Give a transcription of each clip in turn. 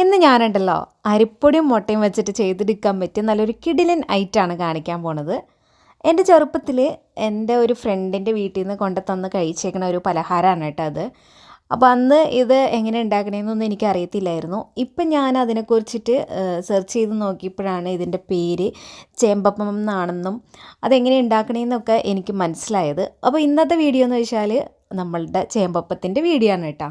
ഇന്ന് ഞാനുണ്ടല്ലോ. അരിപ്പൊടിയും മുട്ടയും വെച്ചിട്ട് ചെയ്തെടുക്കാൻ പറ്റിയ നല്ലൊരു കിടിലൻ ഐറ്റാണ് കാണിക്കാൻ പോണത്. എന്റെ ചെറുപ്പത്തിൽ എന്റെ ഒരു ഫ്രണ്ടിന്റെ വീട്ടിൽ നിന്ന് കൊണ്ടു തന്ന് കഴിച്ചേക്കണ ഒരു പലഹാരമാണ് കേട്ടോ അത്. അപ്പോൾ അന്ന് ഇത് എങ്ങനെ ഉണ്ടാക്കണമെന്നൊന്നും എനിക്ക് അറിയത്തില്ലായിരുന്നു ഇപ്പം ഞാൻ അതിനെക്കുറിച്ചിട്ട് സെർച്ച് ചെയ്ത് നോക്കിയപ്പോഴാണ് ഇതിന്റെ പേര് ചേമ്പപ്പം എന്നാണെന്നും അതെങ്ങനെ ഉണ്ടാക്കണമെന്നൊക്കെ എനിക്ക് മനസ്സിലായത്. അപ്പോൾ ഇന്നത്തെ വീഡിയോ എന്ന് വെച്ചാൽ നമ്മളുടെ ചേമ്പപ്പത്തിന്റെ വീഡിയോ ആണ് കേട്ടോ.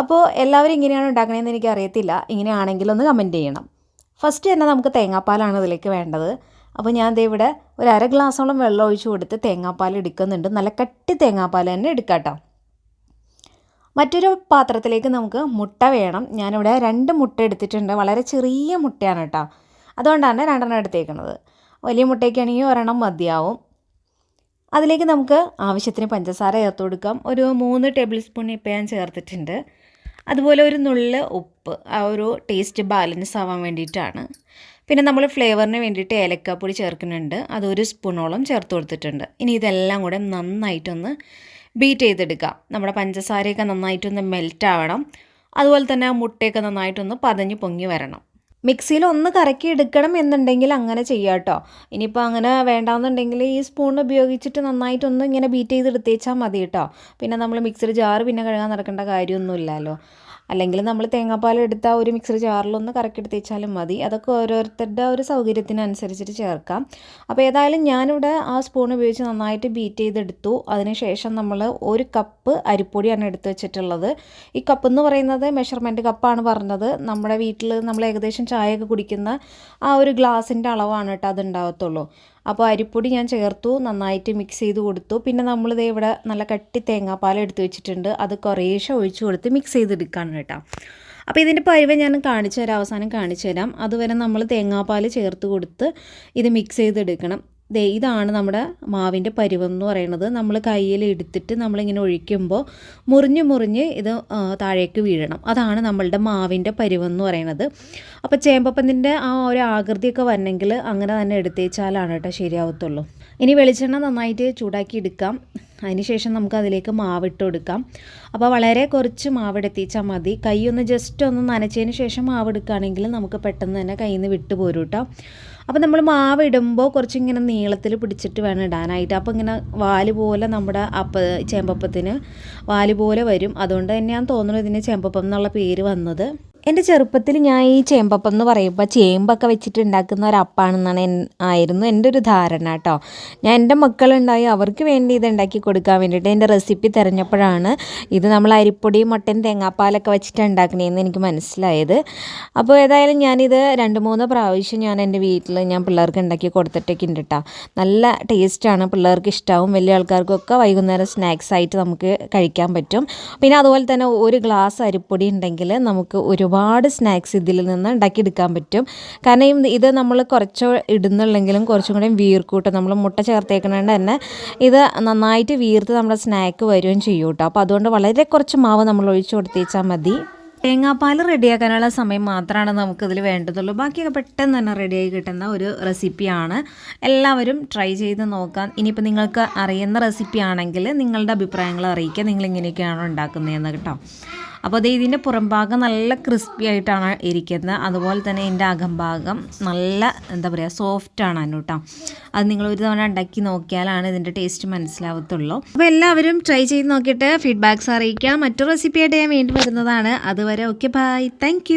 അപ്പോൾ എല്ലാവരും ഇങ്ങനെയാണ് ഉണ്ടാക്കണതെന്ന് എനിക്ക് അറിയത്തില്ല ഇങ്ങനെയാണെങ്കിൽ ഒന്ന് കമന്റ് ചെയ്യണം. ഫസ്റ്റ് തന്നെ നമുക്ക് തേങ്ങാപ്പാലാണ് ഇതിലേക്ക് വേണ്ടത്. അപ്പോൾ ഞാൻ ദേ ഇവിടെ ഒരു അര ഗ്ലാസ്സോളം വെള്ളം ഒഴിച്ച് കൊടുത്ത് തേങ്ങാപ്പാൽ എടുക്കുന്നുണ്ട്. നല്ല കട്ടി തേങ്ങാപ്പാൽ തന്നെ എടുക്കാം മറ്റൊരു പാത്രത്തിലേക്ക് നമുക്ക് മുട്ട വേണം. ഞാനിവിടെ രണ്ട് മുട്ട എടുത്തിട്ടുണ്ട്. വളരെ ചെറിയ മുട്ടയാണ് കേട്ടോ. അതുകൊണ്ടാണ് രണ്ടെണ്ണം എടുത്തേക്കുന്നത് വലിയ മുട്ടയ്ക്കാണെങ്കിൽ ഒരെണ്ണം മതിയാവും. അതിലേക്ക് നമുക്ക് ആവശ്യത്തിന് പഞ്ചസാര ചേർത്ത് കൊടുക്കാം. ഒരു മൂന്ന് ടേബിൾ സ്പൂൺ ഇപ്പം ഞാൻ ചേർത്തിട്ടുണ്ട്. അതുപോലെ ഒരു നുള്ള് ഉപ്പ് ആ ഒരു ടേസ്റ്റ് ബാലൻസ് ആവാൻ വേണ്ടിയിട്ടാണ്. പിന്നെ നമ്മൾ ഫ്ലേവറിന് വേണ്ടിയിട്ട് ഏലക്കാപ്പൊടി ചേർക്കുന്നുണ്ട്. അതൊരു സ്പൂണോളം ചേർത്ത് കൊടുത്തിട്ടുണ്ട്. ഇനി ഇതെല്ലാം കൂടെ നന്നായിട്ടൊന്ന് ബീറ്റ് ചെയ്തെടുക്കാം. നമ്മുടെ പഞ്ചസാരയൊക്കെ നന്നായിട്ടൊന്ന് മെൽറ്റ് ആവണം. അതുപോലെ തന്നെ ആ മുട്ടയൊക്കെ നന്നായിട്ടൊന്ന് പതഞ്ഞ് പൊങ്ങി വരണം. മിക്സിയിൽ ഒന്ന് കറക്കി എടുക്കണം എന്നുണ്ടെങ്കിൽ അങ്ങനെ ചെയ്യാം കേട്ടോ ഇനിയിപ്പോൾ അങ്ങനെ വേണ്ടാന്നുണ്ടെങ്കിൽ ഈ സ്പൂൺ ഉപയോഗിച്ചിട്ട് നന്നായിട്ടൊന്ന് ഇങ്ങനെ ബീറ്റ് ചെയ്ത് എടുത്തേച്ചാൽ മതി കേട്ടോ പിന്നെ നമ്മൾ മിക്സിയിൽ ജാറ് പിന്നെ കഴുകാൻ നടക്കേണ്ട കാര്യമൊന്നുമില്ലല്ലോ. അല്ലെങ്കിൽ നമ്മൾ തേങ്ങാപ്പാൽ എടുത്ത ഒരു മിക്സർ ജാറിലൊന്ന് കറക്കി വെച്ചാലും മതി. അതൊക്കെ ഓരോരുത്തരുടെ ഒരു സൗകര്യത്തിനനുസരിച്ചിട്ട് ചേർക്കാം. അപ്പോൾ ഏതായാലും ഞാനിവിടെ ആ സ്പൂൺ ഉപയോഗിച്ച് നന്നായിട്ട് ബീറ്റ് ചെയ്തെടുത്തു. അതിനുശേഷം നമ്മൾ ഒരു കപ്പ് അരിപ്പൊടിയാണ് എടുത്ത് വെച്ചിട്ടുള്ളത്. ഈ കപ്പ് എന്ന് പറയുന്നത് മെഷർമെന്റ് കപ്പാണ് പറഞ്ഞത്. നമ്മുടെ വീട്ടിൽ നമ്മൾ ഏകദേശം ചായയൊക്കെ കുടിക്കുന്ന ആ ഒരു ഗ്ലാസിന്റെ അളവാണ് കേട്ടോ അത് ഉണ്ടാകത്തുള്ളൂ അപ്പോൾ അരിപ്പൊടി ഞാൻ ചേർത്തു നന്നായിട്ട് മിക്സ് ചെയ്ത് കൊടുത്തു. പിന്നെ നമ്മളിത് ഇവിടെ നല്ല കട്ടി തേങ്ങാപ്പാൽ എടുത്ത് വെച്ചിട്ടുണ്ട്. അത് കുറേശ്ശെ ഒഴിച്ചു കൊടുത്ത് മിക്സ് ചെയ്തെടുക്കാണ് കേട്ടോ. അപ്പോൾ ഇതിന്റെ പരിവ് ഞാൻ കാണിച്ചു തരാം അവസാനം കാണിച്ചു തരാം. അതുവരെ നമ്മൾ തേങ്ങാപ്പാൽ ചേർത്ത് കൊടുത്ത് ഇത് മിക്സ് ചെയ്തെടുക്കണം. ദേ ഇതാണ് നമ്മുടെ മാവിന്റെ പരുവം എന്ന് പറയുന്നത്. നമ്മൾ കയ്യിൽ എടുത്തിട്ട് നമ്മളിങ്ങനെ ഒഴിക്കുമ്പോൾ മുറിഞ്ഞ് മുറിഞ്ഞ് ഇത് താഴേക്ക് വീഴണം. അതാണ് നമ്മളുടെ മാവിന്റെ പരുവം എന്ന് പറയുന്നത്. അപ്പോൾ ചേമ്പപ്പത്തിന്റെ ആ ഒരു ആകൃതിയൊക്കെ വരണമെങ്കിൽ അങ്ങനെ തന്നെ എടുത്തേച്ചാലാണ് കേട്ടോ ശരിയാവത്തുള്ളൂ. ഇനി വെളിച്ചെണ്ണ നന്നായിട്ട് ചൂടാക്കി എടുക്കാം. അതിനുശേഷം നമുക്ക് അതിലേക്ക് മാവിട്ട് കൊടുക്കാം. അപ്പോൾ വളരെ കുറച്ച് മാവെടുത്തിച്ചാൽ മതി. കൈ ഒന്ന് ജസ്റ്റ് ഒന്ന് നനച്ചതിന് ശേഷം മാവ് എടുക്കുകയാണെങ്കിൽ നമുക്ക് പെട്ടെന്ന് തന്നെ കയ്യിൽ നിന്ന് വിട്ടു പോരും കേട്ടോ അപ്പോൾ നമ്മൾ മാവ് ഇടുമ്പോൾ കുറച്ചിങ്ങനെ നീളത്തിൽ പിടിച്ചിട്ട് വേണം ഇടാനായിട്ട്. അപ്പോൾ ഇങ്ങനെ വാൽ പോലെ നമ്മുടെ അപ്പ ചേമ്പപ്പത്തിന് വാൽ പോലെ വരും. അതുകൊണ്ട് തന്നെയാണ് തോന്നുന്നത് ഇതിന് ചേമ്പപ്പം എന്നുള്ള പേര് വന്നത്. എന്റെ ചെറുപ്പത്തിൽ ഞാൻ ഈ ചേമ്പപ്പം എന്ന് പറയുമ്പോൾ ചേമ്പൊക്കെ വെച്ചിട്ട് ഉണ്ടാക്കുന്ന ഒരു അപ്പാണെന്നാണ് ആയിരുന്നു എന്റെ ഒരു ധാരണ കേട്ടോ. ഞാൻ എന്റെ മക്കളുണ്ടായി അവർക്ക് വേണ്ടി ഇത് ഉണ്ടാക്കി കൊടുക്കാൻ വേണ്ടിയിട്ട് എന്റെ റെസിപ്പി തിരഞ്ഞപ്പോഴാണ് ഇത് നമ്മൾ അരിപ്പൊടി മുട്ടൻ തേങ്ങാപ്പാലൊക്കെ വെച്ചിട്ട് ഉണ്ടാക്കണേന്ന് എനിക്ക് മനസ്സിലായത്. അപ്പോൾ ഏതായാലും ഞാനിത് രണ്ട് മൂന്ന് പ്രാവശ്യം ഞാൻ എന്റെ വീട്ടിൽ ഞാൻ പിള്ളേർക്ക് ഉണ്ടാക്കി കൊടുത്തിട്ടൊക്കെ ഉണ്ട് കേട്ടോ. നല്ല ടേസ്റ്റാണ് പിള്ളേർക്ക് ഇഷ്ടമാവും വലിയ ആൾക്കാർക്കൊക്കെ വൈകുന്നേരം സ്നാക്സ് ആയിട്ട് നമുക്ക് കഴിക്കാൻ പറ്റും. പിന്നെ അതുപോലെ തന്നെ ഒരു ഗ്ലാസ് അരിപ്പൊടി ഉണ്ടെങ്കിൽ നമുക്ക് ഒരു ഒരുപാട് സ്നാക്സ് ഇതിൽ നിന്ന് ഉണ്ടാക്കിയെടുക്കാൻ പറ്റും. കാരണം ഇത് നമ്മൾ കുറച്ച് ഇടുന്നുള്ളെങ്കിലും കുറച്ചും കൂടി വീർക്കൂട്ടും നമ്മൾ മുട്ട ചേർത്തേക്കണേണ്ട തന്നെ ഇത് നന്നായിട്ട് വീർത്ത് നമ്മുടെ സ്നാക്ക് വരികയും ചെയ്യും കേട്ടോ. അപ്പോൾ അതുകൊണ്ട് വളരെ കുറച്ച് മാവ് നമ്മൾ ഒഴിച്ചു കൊടുത്തേച്ചാൽ മതി. തേങ്ങാപ്പാൽ റെഡിയാക്കാനുള്ള സമയം മാത്രമാണ് നമുക്കിതിൽ വേണ്ടതുള്ളൂ. ബാക്കിയൊക്കെ പെട്ടെന്ന് തന്നെ റെഡിയായി കിട്ടുന്ന ഒരു റെസിപ്പിയാണ്. എല്ലാവരും ട്രൈ ചെയ്ത് നോക്കാം. ഇനിയിപ്പോൾ നിങ്ങൾക്ക് അറിയുന്ന റെസിപ്പി ആണെങ്കിൽ നിങ്ങളുടെ അഭിപ്രായങ്ങൾ അറിയിക്കുക. നിങ്ങൾ ഇങ്ങനെയൊക്കെയാണോ ഉണ്ടാക്കുന്നതെന്ന് കേട്ടോ. അപ്പോൾ അത് ഇതിന്റെ പുറംഭാഗം നല്ല ക്രിസ്പി ആയിട്ടാണ് ഇരിക്കുന്നത്. അതുപോലെ തന്നെ ഇതിന്റെ അകംഭാഗം നല്ല എന്താ പറയുക സോഫ്റ്റാണ് കേട്ടോ അത് നിങ്ങൾ ഒരു തവണ ഉണ്ടാക്കി നോക്കിയാലാണ് ഇതിന്റെ ടേസ്റ്റ് മനസ്സിലാവത്തുള്ളൂ. അപ്പോൾ എല്ലാവരും ട്രൈ ചെയ്ത് നോക്കിയിട്ട് ഫീഡ്ബാക്ക്സ് അറിയിക്കാം. മറ്റൊരു റെസിപ്പിയായിട്ട് ഞാൻ വേണ്ടി വരുന്നതാണ്. അതുവരെ ഓക്കെ ബൈ താങ്ക്